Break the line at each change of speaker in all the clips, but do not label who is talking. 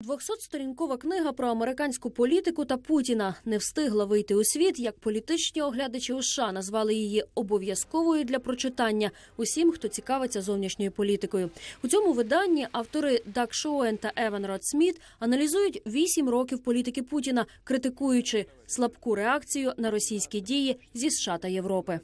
Двохсотсторінкова книга про американську політику та Путіна не встигла вийти у світ, як політичні оглядачі США назвали її обов'язковою для прочитання усім, хто цікавиться зовнішньою політикою. У цьому виданні автори Дак Шоен та Еван Род Сміт аналізують вісім років політики Путіна, критикуючи слабку реакцію на російські дії зі США та Європи.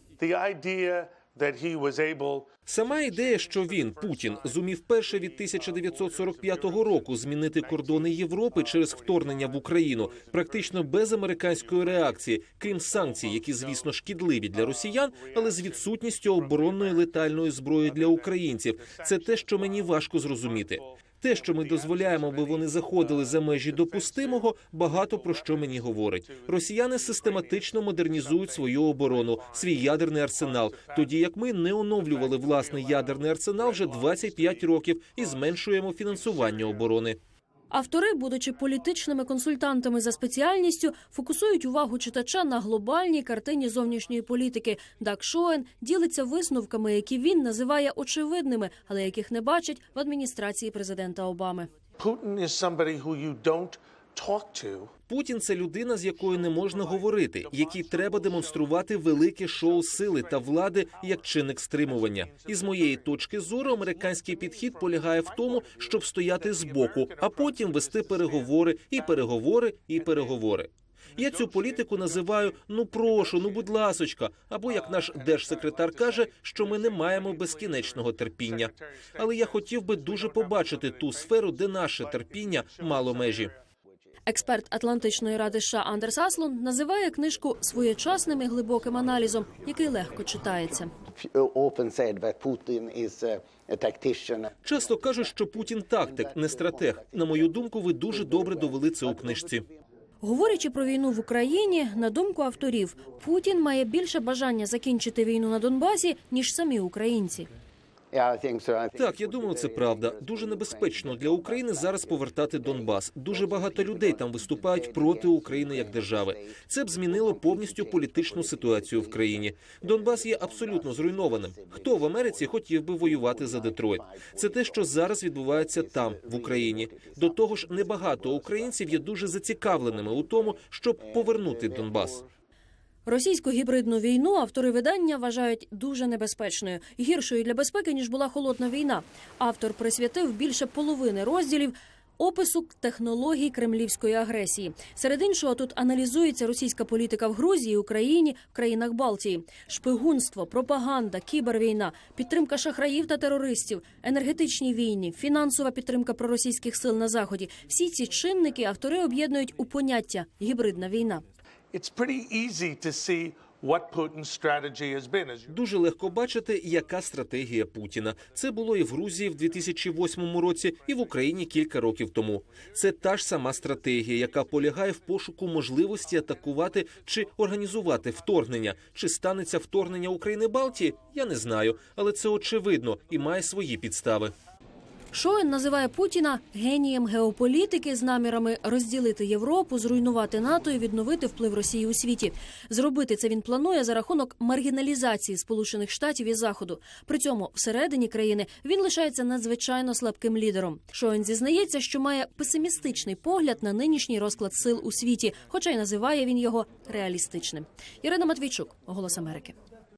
Сама ідея, що він, Путін, зумів перше від 1945 року змінити кордони Європи через вторгнення в Україну, практично без американської реакції, крім санкцій, які, звісно, шкідливі для росіян, але з відсутністю оборонної летальної зброї для українців. Це те, що мені важко зрозуміти. Те, що ми дозволяємо, аби вони заходили за межі допустимого, багато про що мені говорить. Росіяни систематично модернізують свою оборону, свій ядерний арсенал, тоді як ми не оновлювали власний ядерний арсенал вже 25 років і зменшуємо фінансування оборони.
Автори, будучи політичними консультантами за спеціальністю, фокусують увагу читача на глобальній картині зовнішньої політики. Дак Шоен ділиться висновками, які він називає очевидними, але яких не бачить в адміністрації президента Обами.
Putin
Путін це людина, з якою не можна говорити, якій треба демонструвати велике шоу сили та влади як чинник стримування. І з моєї точки зору, американський підхід полягає в тому, щоб стояти збоку, а потім вести переговори і переговори і переговори. Я цю політику називаю ну прошу, ну будь ласочка, або як наш держсекретар каже, що ми не маємо безкінечного терпіння. Але я хотів би дуже побачити ту сферу, де наше терпіння мало межі.
Експерт Атлантичної ради США Андерс Аслун називає книжку своєчасним і глибоким аналізом, який легко читається.
Часто кажуть, що Путін тактик, не стратег. На мою думку, ви дуже добре довели це у книжці.
Говорячи про війну в Україні, на думку авторів, Путін має більше бажання закінчити війну на Донбасі ніж самі українці.
Так, я думаю, це правда. Дуже небезпечно для України зараз повертати Донбас. Дуже багато людей там виступають проти України як держави. Це б змінило повністю політичну ситуацію в країні. Донбас є абсолютно зруйнованим. Хто в Америці хотів би воювати за Детройт? Це те, що зараз відбувається там, в Україні. До того ж, небагато українців є дуже зацікавленими у тому, щоб повернути Донбас.
Російську гібридну війну автори видання вважають дуже небезпечною, гіршою для безпеки ніж була холодна війна. Автор присвятив більше половини розділів. Опису технологій кремлівської агресії серед іншого тут аналізується російська політика в Грузії, Україні, в країнах Балтії, шпигунство, пропаганда, кібервійна, підтримка шахраїв та терористів, енергетичні війни, фінансова підтримка проросійських сил на заході. Всі ці чинники автори об'єднують у поняття гібридна війна.
Дуже легко бачити, яка стратегія Путіна. Це було і в Грузії в 2008 році, і в Україні кілька років тому. Це та ж сама стратегія, яка полягає в пошуку можливості атакувати чи організувати вторгнення. Чи станеться вторгнення України Балтії? Я не знаю, але це очевидно і має свої підстави.
Шоен називає Путіна генієм геополітики з намірами розділити Європу, зруйнувати НАТО і відновити вплив Росії у світі. Зробити це він планує за рахунок маргіналізації Сполучених Штатів і Заходу. При цьому всередині країни він лишається надзвичайно слабким лідером. Шоен зізнається, що має песимістичний погляд на нинішній розклад сил у світі, хоча й називає він його реалістичним. Ірина Матвійчук, Голос Америки.